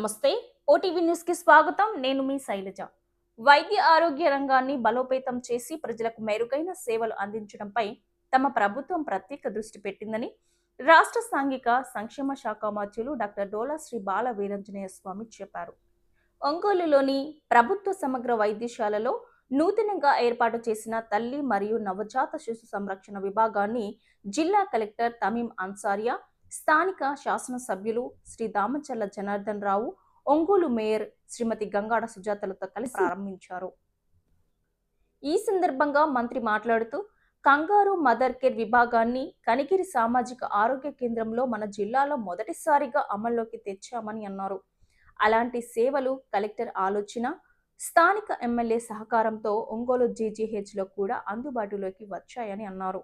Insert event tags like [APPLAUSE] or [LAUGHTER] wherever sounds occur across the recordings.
నమస్తే. ఓటీవీ న్యూస్కి స్వాగతం. నేను మీ శైలజ. వైద్య ఆరోగ్య రంగాన్ని బలోపేతం చేసి ప్రజలకు మెరుగైన సేవలు అందించడంపై తమ ప్రభుత్వం ప్రత్యేక దృష్టి పెట్టిందని రాష్ట్ర సాంఘిక సంక్షేమ శాఖ మంత్రులు డాక్టర్ డోలా శ్రీ బాల వీరంజనేయ స్వామి చెప్పారు. ఒంగోలులోని ప్రభుత్వ సమగ్ర వైద్యశాలలో నూతనంగా ఏర్పాటు చేసిన తల్లి మరియు నవజాత శిశు సంరక్షణ విభాగాన్ని జిల్లా కలెక్టర్ తమీం అన్సారియా స్థానిక శాసనసభ్యులు శ్రీ దామచల్ల జనార్దన్ రావు ఒంగోలు మేయర్ శ్రీమతి గంగాడ సుజాతలతో కలిసి ప్రారంభించారు. ఈ సందర్భంగా మంత్రి మాట్లాడుతూ కంగారు మదర్ కేర్ విభాగాన్ని కనిగిరి సామాజిక ఆరోగ్య కేంద్రంలో మన జిల్లాలో మొదటిసారిగా అమల్లోకి తెచ్చామని అన్నారు. అలాంటి సేవలు కలెక్టర్ ఆలోచన స్థానిక ఎమ్మెల్యే సహకారంతో ఒంగోలు జీజీహెచ్లో కూడా అందుబాటులోకి వచ్చాయని అన్నారు.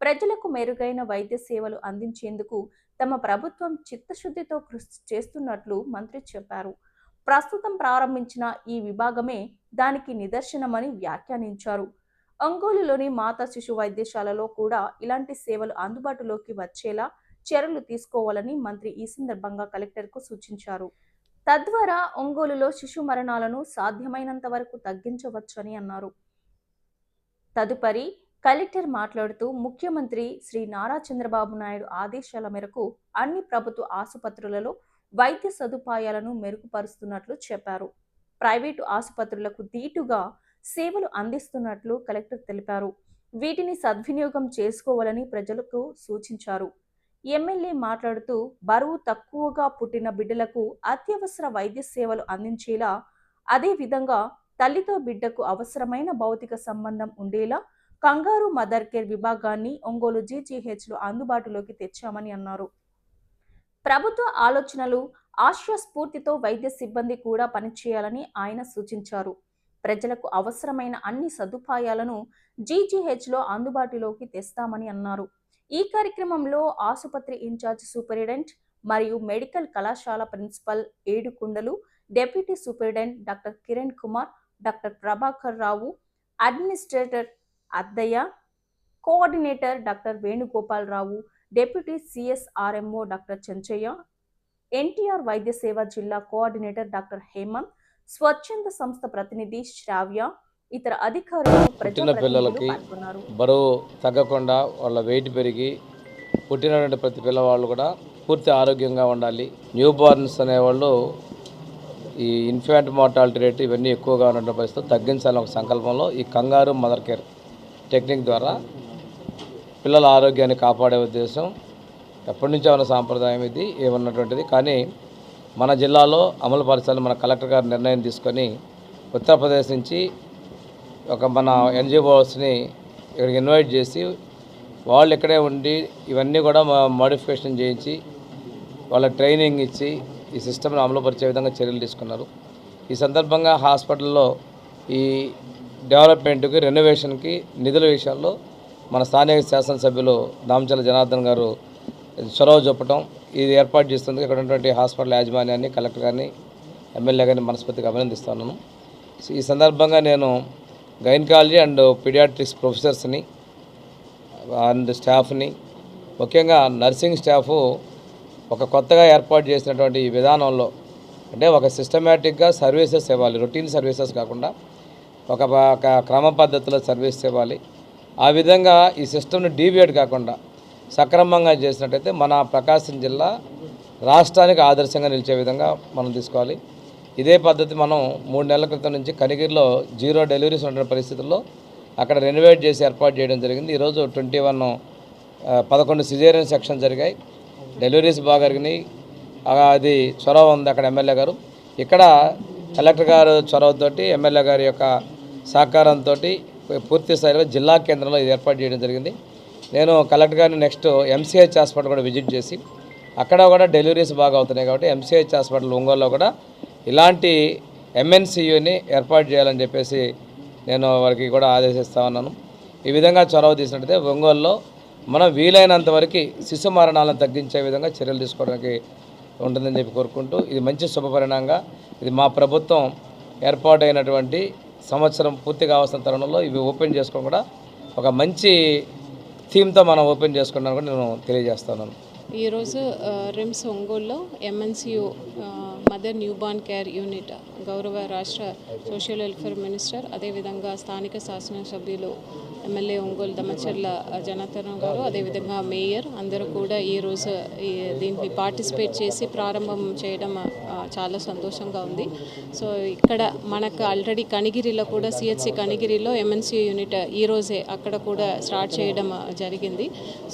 ప్రజలకు మెరుగైన వైద్య సేవలు అందించేందుకు తమ ప్రభుత్వం చిత్తశుద్ధితో కృషి చేస్తున్నట్లు మంత్రి చెప్పారు. ప్రస్తుతం ప్రారంభించిన ఈ విభాగమే దానికి నిదర్శనమని వ్యాఖ్యానించారు. ఒంగోలులోని మాతా శిశు వైద్యశాలలో కూడా ఇలాంటి సేవలు అందుబాటులోకి వచ్చేలా చర్యలు తీసుకోవాలని మంత్రి ఈ సందర్భంగా కలెక్టర్కు సూచించారు. తద్వారా ఒంగోలులో శిశు మరణాలను సాధ్యమైనంత వరకు తగ్గించవచ్చని అన్నారు. తదుపరి కలెక్టర్ మాట్లాడుతూ ముఖ్యమంత్రి శ్రీ నారా చంద్రబాబు నాయుడు ఆదేశాల మేరకు అన్ని ప్రభుత్వ ఆసుపత్రులలో వైద్య సదుపాయాలను మెరుగుపరుస్తున్నట్లు చెప్పారు. ప్రైవేటు ఆసుపత్రులకు దీటుగా సేవలు అందిస్తున్నట్లు కలెక్టర్ తెలిపారు. వీటిని సద్వినియోగం చేసుకోవాలని ప్రజలకు సూచించారు. ఎమ్మెల్యే మాట్లాడుతూ బరువు తక్కువగా పుట్టిన బిడ్డలకు అత్యవసర వైద్య సేవలు అందించేలా అదేవిధంగా తల్లితో బిడ్డకు అవసరమైన భౌతిక సంబంధం ఉండేలా కంగారు మదర్ కేర్ విభాగాన్ని ఒంగోలు జీజీహెచ్లో అందుబాటులోకి తెచ్చామని అన్నారు. ప్రభుత్వ ఆలోచనలు ఆశ్వస్ఫూర్తితో వైద్య సిబ్బంది కూడా పనిచేయాలని ఆయన సూచించారు. ప్రజలకు అవసరమైన అన్ని సదుపాయాలను జీజీహెచ్లో అందుబాటులోకి తెస్తామని అన్నారు. ఈ కార్యక్రమంలో ఆసుపత్రి ఇన్ఛార్జ్ సూపరింటెండెంట్ మరియు మెడికల్ కళాశాల principal Edukondalu deputy superintendent doctor Kiran Kumar doctor Prabhakar Rao administrator Addayya coordinator doctor Venugopalarao deputy CSRMO doctor Chenchaiah NTR Vaidya Seva జిల్లా కోఆర్డినేటర్ డాక్టర్ హేమంత్ స్వచ్ఛంద సంస్థ ప్రతినిధి శ్రావ్య ఇతర అధికారులు పుట్టిన పిల్లలకి బరువు తగ్గకుండా వాళ్ళ వెయిట్ పెరిగి పుట్టినటువంటి ప్రతి పిల్లవాళ్ళు కూడా పూర్తి ఆరోగ్యంగా ఉండాలి. న్యూ బార్న్స్ అనేవాళ్ళు ఈ ఇన్ఫాంట్ మార్టాలిటీ రేట్ ఇవన్నీ ఎక్కువగా ఉన్న పరిస్థితి తగ్గించాలని ఒక సంకల్పంలో ఈ కంగారు మదర్ కేర్ టెక్నిక్ ద్వారా పిల్లల ఆరోగ్యాన్ని కాపాడే ఉద్దేశం ఎప్పటి నుంచో ఉన్న సాంప్రదాయం ఇది ఏమన్నటువంటిది కానీ మన జిల్లాలో అమలు పరచాలని మన కలెక్టర్ గారు నిర్ణయం తీసుకొని ఉత్తరప్రదేశ్ నుంచి ఒక మన ఎన్జిఓస్ని ఇక్కడికి ఇన్వైట్ చేసి వాళ్ళు ఇక్కడే ఉండి ఇవన్నీ కూడా మోడిఫికేషన్ చేయించి వాళ్ళ ట్రైనింగ్ ఇచ్చి ఈ సిస్టమ్ను అమలుపరిచే విధంగా చర్యలు తీసుకున్నారు. ఈ సందర్భంగా హాస్పిటల్లో ఈ డెవలప్మెంట్కి రెనోవేషన్కి నిధుల విషయాల్లో మన స్థానిక శాసనసభ్యులు దామచల జనార్దన్ గారు చొరవ చూపటం ఇది ఏర్పాటు చేస్తుంది ఇక్కడ ఉన్నటువంటి హాస్పిటల్ యాజమాన్యాన్ని కలెక్టర్ గారిని ఎమ్మెల్యే గారిని మనస్ఫూర్తిగా అభినందిస్తున్నాను. ఈ సందర్భంగా నేను గైనకాలజీ అండ్ పీడియాట్రిక్స్ ప్రొఫెసర్స్ని అండ్ స్టాఫ్ని ముఖ్యంగా నర్సింగ్ స్టాఫ్ ఒక కొత్తగా ఏర్పాటు చేసినటువంటి ఈ విధానంలో అంటే ఒక సిస్టమేటిక్గా సర్వీసెస్ ఇవ్వాలి రొటీన్ సర్వీసెస్ కాకుండా ఒక క్రమ పద్ధతిలో సర్వీస్ ఇవ్వాలి. ఆ విధంగా ఈ సిస్టమ్ని డీవియేట్ కాకుండా సక్రమంగా చేసినట్టయితే మన ప్రకాశం జిల్లా రాష్ట్రానికి ఆదర్శంగా నిలిచే విధంగా మనం తీసుకోవాలి. ఇదే పద్ధతి మనం మూడు నెలల క్రితం నుంచి కనిగిరిలో జీరో డెలివరీస్ ఉండే పరిస్థితుల్లో అక్కడ రెనోవేట్ చేసి ఏర్పాటు చేయడం జరిగింది. ఈరోజు ట్వంటీ వన్ పదకొండు సిజేరియన్ సెక్షన్ జరిగాయి. డెలివరీస్ బాగా జరిగినాయి. అది చొరవ ఉంది అక్కడ ఎమ్మెల్యే గారు. ఇక్కడ కలెక్టర్ గారు చొరవతోటి ఎమ్మెల్యే గారి యొక్క సహకారంతో పూర్తి స్థాయిలో జిల్లా కేంద్రంలో ఇది ఏర్పాటు చేయడం జరిగింది. నేను కలెక్టర్ గారిని నెక్స్ట్ ఎంసీహెచ్ హాస్పిటల్ కూడా విజిట్ చేసి అక్కడ కూడా డెలివరీస్ బాగా అవుతున్నాయి కాబట్టి ఎంసీహెచ్ హాస్పిటల్ ఒంగోలులో కూడా ఇలాంటి ఎంఎన్సీయూని ఏర్పాటు చేయాలని చెప్పేసి నేను వారికి కూడా ఆదేశిస్తా ఉన్నాను. ఈ విధంగా చొరవ తీసినట్టయితే ఒంగోలులో మనం వీలైనంత వరకు శిశు మరణాలను తగ్గించే విధంగా చర్యలు తీసుకోవడానికి ఉంటుందని చెప్పి కోరుకుంటూ ఇది మంచి శుభపరిణామంగా ఇది మా ప్రభుత్వం ఏర్పాటైనటువంటి సంవత్సరం పూర్తి కావాల్సిన తరుణంలో ఇవి ఓపెన్ చేసుకోవడం కూడా ఒక మంచి థీమ్తో మనం ఓపెన్ చేసుకున్నాను కూడా నేను తెలియజేస్తున్నాను. ఈరోజు రిమ్స్ ఒంగోలులో MNCU mother newborn care unit గౌరవ రాష్ట్ర సోషల్ వెల్ఫేర్ మినిస్టర్ అదేవిధంగా స్థానిక శాసనసభ్యులు ఎమ్మెల్యే ఒంగోలు దమచర్ల జనార్దన్ గారు అదేవిధంగా మేయర్ అందరూ కూడా ఈరోజు ఈ దీన్ని పార్టిసిపేట్ చేసి ప్రారంభం చేయడం చాలా సంతోషంగా ఉంది. సో ఇక్కడ మనకు ఆల్రెడీ కనిగిరిలో కూడా సిహెచ్సి కనిగిరిలో ఎంఎన్సి యూనిట్ ఈరోజే అక్కడ కూడా స్టార్ట్ చేయడం జరిగింది.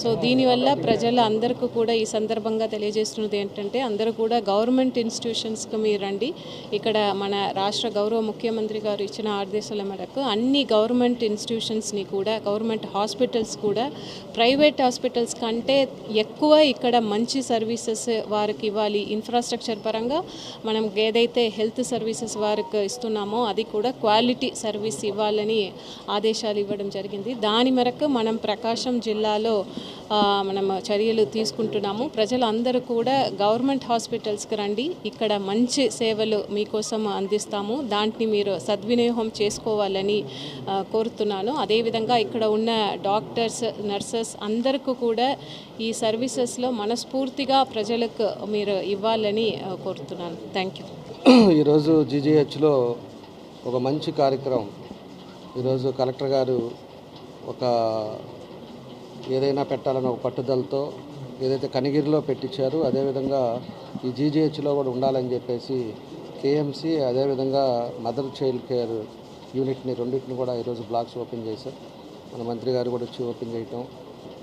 సో దీనివల్ల ప్రజల అందరికీ కూడా ఈ సందర్భంగా తెలియజేస్తున్నది ఏంటంటే అందరూ కూడా గవర్నమెంట్ ఇన్స్టిట్యూషన్స్కి మీరు రండి. ఇక్కడ మన రాష్ట్ర గౌరవ ముఖ్యమంత్రి గారు ఇచ్చిన ఆదేశాల మేరకు అన్ని గవర్నమెంట్ ఇన్స్టిట్యూషన్స్ని కూడా కూడా గవర్నమెంట్ హాస్పిటల్స్ కూడా ప్రైవేట్ హాస్పిటల్స్ కంటే ఎక్కువ ఇక్కడ మంచి సర్వీసెస్ వారికి ఇవ్వాలి. ఇన్ఫ్రాస్ట్రక్చర్ పరంగా మనం ఏదైతే హెల్త్ సర్వీసెస్ వారికి ఇస్తున్నామో అది కూడా క్వాలిటీ సర్వీస్ ఇవ్వాలని ఆదేశాలు ఇవ్వడం జరిగింది. దాని మేరకు మనం ప్రకాశం జిల్లాలో మనం చర్యలు తీసుకుంటున్నాము. ప్రజలందరూ కూడా గవర్నమెంట్ హాస్పిటల్స్కి రండి. ఇక్కడ మంచి సేవలు మీకోసం అందిస్తాము. దాంట్ని మీరు సద్వినియోగం చేసుకోవాలని కోరుతున్నాను. అదేవిధంగా ఇక్కడ ఉన్న డాక్టర్స్ నర్సెస్ అందరికీ కూడా ఈ సర్వీసెస్లో మనస్ఫూర్తిగా ప్రజలకు మీరు ఇవ్వాలని కోరుతున్నాను. థ్యాంక్ యూ ఈరోజు జీజీహెచ్లో ఒక మంచి కార్యక్రమం. ఈరోజు కలెక్టర్ గారు ఒక ఏదైనా పెట్టాలని ఒక పట్టుదలతో ఏదైతే కనిగిరిలో పెట్టించారో అదేవిధంగా ఈ జీజీహెచ్లో కూడా ఉండాలని చెప్పేసి కేఎంసి అదేవిధంగా మదర్ చైల్డ్ కేర్ యూనిట్ని రెండింటిని కూడా ఈరోజు బ్లాక్స్ ఓపెన్ చేశారు. మన మంత్రి గారు కూడా వచ్చి ఓపెన్ చేయటం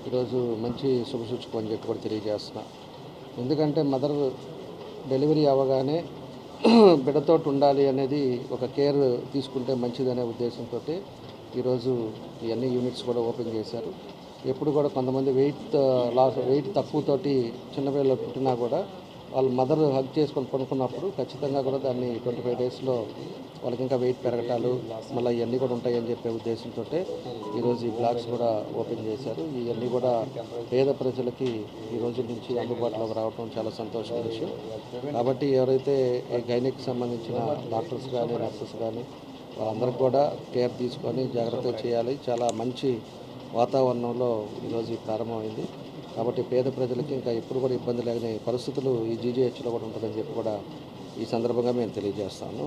ఈరోజు మంచి శుభసూచకం అని చెప్పి కూడా తెలియజేస్తున్నా. ఎందుకంటే మదర్ డెలివరీ అవ్వగానే [CLEARS THROAT] బిడ్డతోటి ఉండాలి అనేది ఒక కేర్ తీసుకుంటే మంచిదనే ఉద్దేశంతో ఈరోజు ఇవన్నీ యూనిట్స్ కూడా ఓపెన్ చేశారు. ఎప్పుడు కూడా కొంతమంది వెయిట్ లాస్ వెయిట్ తక్కువతోటి చిన్నపిల్లలు పుట్టినా కూడా వాళ్ళ మదర్ హగ్ చేసుకొని పడుకున్నప్పుడు ఖచ్చితంగా కూడా దాన్ని ట్వంటీ ఫైవ్ డేస్లో వాళ్ళకి ఇంకా వెయిట్ పెరగటాలు మళ్ళీ ఇవన్నీ కూడా ఉంటాయని చెప్పే ఉద్దేశంతో ఈరోజు ఈ బ్లాక్స్ కూడా ఓపెన్ చేశారు. ఇవన్నీ కూడా పేద ప్రజలకి ఈ రోజు నుంచి అందుబాటులోకి రావడం చాలా సంతోషం విషయం. కాబట్టి ఎవరైతే ఈ గైనిక్ సంబంధించిన డాక్టర్స్ కానీ నర్సెస్ కానీ వాళ్ళందరికీ కూడా కేర్ తీసుకొని జాగ్రత్తగా చేయాలి. చాలా మంచి వాతావరణంలో ఈరోజు ప్రారంభమైంది. కాబట్టి పేద ప్రజలకి ఇంకా ఎప్పుడు కూడా ఇబ్బంది లేని పరిస్థితులు ఈ జీజీహెచ్లో కూడా ఉంటుందని చెప్పి కూడా ఈ సందర్భంగా మేము తెలియజేస్తాను.